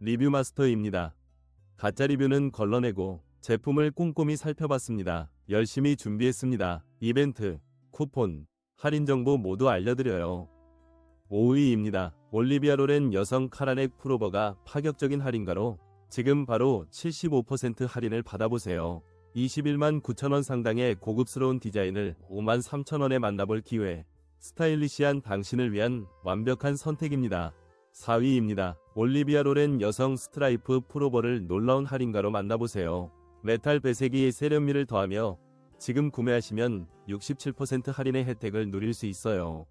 리뷰 마스터입니다. 가짜 리뷰는 걸러내고 제품을 꼼꼼히 살펴봤습니다. 열심히 준비했습니다. 이벤트, 쿠폰, 할인 정보 모두 알려드려요. 5위입니다. 올리비아 로렌 여성 카라넥 프로버가 파격적인 할인가로 지금 바로 75% 할인을 받아보세요. 21만 9천원 상당의 고급스러운 디자인을 5만 3천원에 만나볼 기회. 스타일리시한 당신을 위한 완벽한 선택입니다. 4위입니다. 올리비아 로렌 여성 스트라이프 프로버를 놀라운 할인가로 만나보세요. 메탈 배색이 세련미를 더하며 지금 구매하시면 67% 할인의 혜택을 누릴 수 있어요.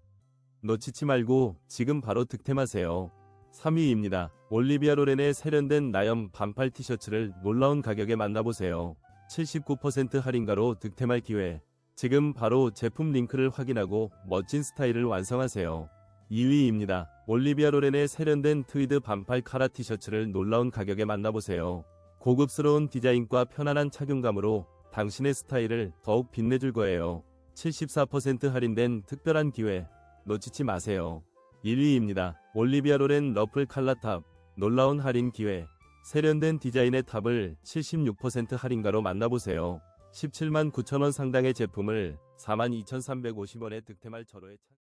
놓치지 말고 지금 바로 득템하세요. 3위입니다. 올리비아 로렌의 세련된 나염 반팔 티셔츠를 놀라운 가격에 만나보세요. 79% 할인가로 득템할 기회. 지금 바로 제품 링크를 확인하고 멋진 스타일을 완성하세요. 2위입니다. 올리비아 로렌의 세련된 트위드 반팔 카라 티셔츠를 놀라운 가격에 만나보세요. 고급스러운 디자인과 편안한 착용감으로 당신의 스타일을 더욱 빛내줄 거예요. 74% 할인된 특별한 기회 놓치지 마세요. 1위입니다. 올리비아 로렌 러플 칼라탑 놀라운 할인 기회 세련된 디자인의 탑을 76% 할인가로 만나보세요. 17만 9천원 상당의 제품을 42,350원에 득템할 절호의 착